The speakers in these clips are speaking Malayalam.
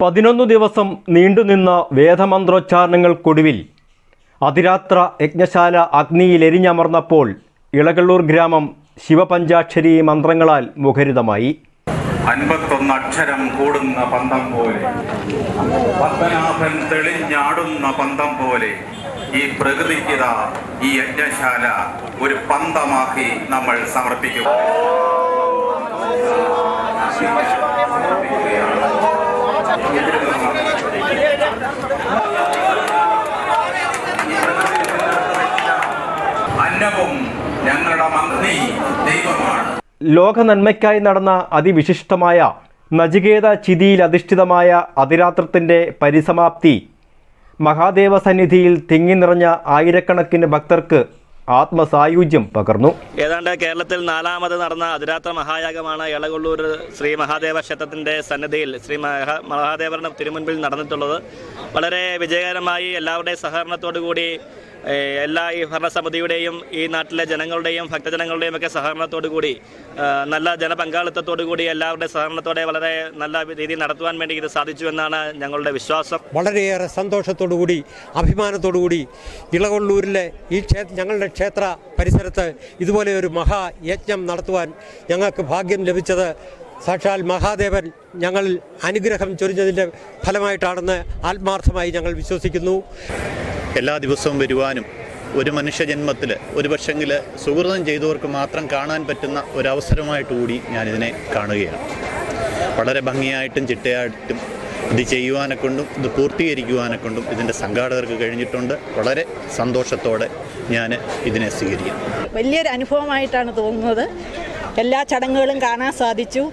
പതിനൊന്ന് ദിവസം നീണ്ടുനിന്ന വേദമന്ത്രോച്ചാരണങ്ങൾക്കൊടുവിൽ അതിരാത്ര യജ്ഞശാല അഗ്നിയിലെരിഞ്ഞമർന്നപ്പോൾ ഇളകള്ളൂർ ഗ്രാമം ശിവപഞ്ചാക്ഷരി മന്ത്രങ്ങളാൽ മുഖരിതമായി. അൻപത്തൊന്ന് അക്ഷരം കൂടുന്ന പന്തം പോലെ പത്മനാഭൻ തെളിഞ്ഞാടുന്ന പന്തം പോലെ ഈ പ്രകൃതിക്കിത ഈ യജ്ഞശാല ഒരു പന്തമാക്കി നമ്മൾ സമർപ്പിക്കും. അന്നവും ഞങ്ങളുടെ മന്ത്രി ദൈവമാണ്. ലോക നന്മയ്ക്കായി നടന്ന അതിവിശിഷ്ടമായ നചികേത ചിതിയിൽ അധിഷ്ഠിതമായ അതിരാത്രത്തിന്റെ പരിസമാപ്തി മഹാദേവ സന്നിധിയിൽ തിങ്ങി നിറഞ്ഞ ആയിരക്കണക്കിന് ഭക്തർക്ക് ആത്മസായുജ്യം പകർന്നു. ഏതാണ്ട് കേരളത്തിൽ നാലാമത് നടന്ന അതിരാത്ര മഹായാഗമാണ് എളകൊള്ളൂർ ശ്രീ മഹാദേവ ക്ഷേത്രത്തിന്റെ സന്നിധിയിൽ ശ്രീ മഹാ മഹാദേവരുടെ തിരുമുൻപിൽ നടന്നിട്ടുള്ളത്. വളരെ വിജയകരമായി എല്ലാവരുടെയും സഹകരണത്തോടു കൂടി എല്ലാ ഈ ഭരണസമിതിയുടെയും ഈ നാട്ടിലെ ജനങ്ങളുടെയും ഭക്തജനങ്ങളുടെയും ഒക്കെ സഹകരണത്തോടു കൂടി നല്ല ജനപങ്കാളിത്തത്തോടു കൂടി എല്ലാവരുടെ സഹകരണത്തോടെ വളരെ നല്ല രീതിയിൽ നടത്തുവാൻ വേണ്ടി ഇത് സാധിച്ചു എന്നാണ് ഞങ്ങളുടെ വിശ്വാസം. വളരെയേറെ സന്തോഷത്തോടു കൂടി അഭിമാനത്തോടു കൂടി ഇളകൊള്ളൂരിലെ ഈ ക്ഷേത്ര ഞങ്ങളുടെ ക്ഷേത്ര പരിസരത്ത് ഇതുപോലെ ഒരു മഹായജ്ഞം നടത്തുവാൻ ഞങ്ങൾക്ക് ഭാഗ്യം ലഭിച്ചത് സാക്ഷാൽ മഹാദേവൻ ഞങ്ങളിൽ അനുഗ്രഹം ചൊരിഞ്ഞതിന്റെ ഫലമായിട്ടാണെന്ന് ആത്മാർത്ഥമായി ഞങ്ങൾ വിശ്വസിക്കുന്നു. എല്ലാ ദിവസവും വരുവാനും ഒരു മനുഷ്യജന്മത്തിൽ ഒരു പക്ഷെങ്കിൽ സുഹൃതം ചെയ്തവർക്ക് മാത്രം കാണാൻ പറ്റുന്ന ഒരവസരമായിട്ട് കൂടി ഞാനിതിനെ കാണുകയാണ്. വളരെ ഭംഗിയായിട്ടും ചിട്ടയായിട്ടും ഇത് ചെയ്യുവാനെ കൊണ്ടും ഇത് പൂർത്തീകരിക്കുവാനെ കൊണ്ടും ഇതിന്റെ സംഘാടകർക്ക് കഴിഞ്ഞിട്ടുണ്ട്. വളരെ സന്തോഷത്തോടെ ഞാൻ ഇതിനെ സ്വീകരിക്കും. വലിയൊരു അനുഭവമായിട്ടാണ് തോന്നുന്നത്. എല്ലാ ചടങ്ങുകളും കാണാൻ സാധിച്ചു.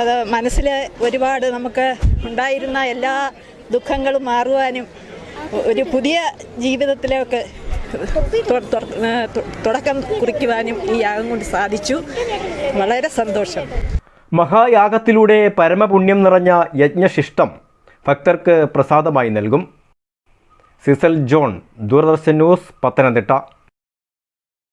അത് മനസ്സിൽ ഒരുപാട് നമുക്ക് ഉണ്ടായിരുന്ന എല്ലാ ദുഃഖങ്ങളും മാറുവാനും ഒരു പുതിയ ജീവിതത്തിലേക്ക് തുടക്കം കുറിക്കുവാനും ഈ യാഗം കൊണ്ട് സാധിച്ചു. വളരെ സന്തോഷം. മഹായാഗത്തിലൂടെ പരമപുണ്യം നിറഞ്ഞ യജ്ഞശിഷ്ടം ഭക്തർക്ക് പ്രസാദമായി നൽകും. Cecil John Doordarshan news Pathanamthitta.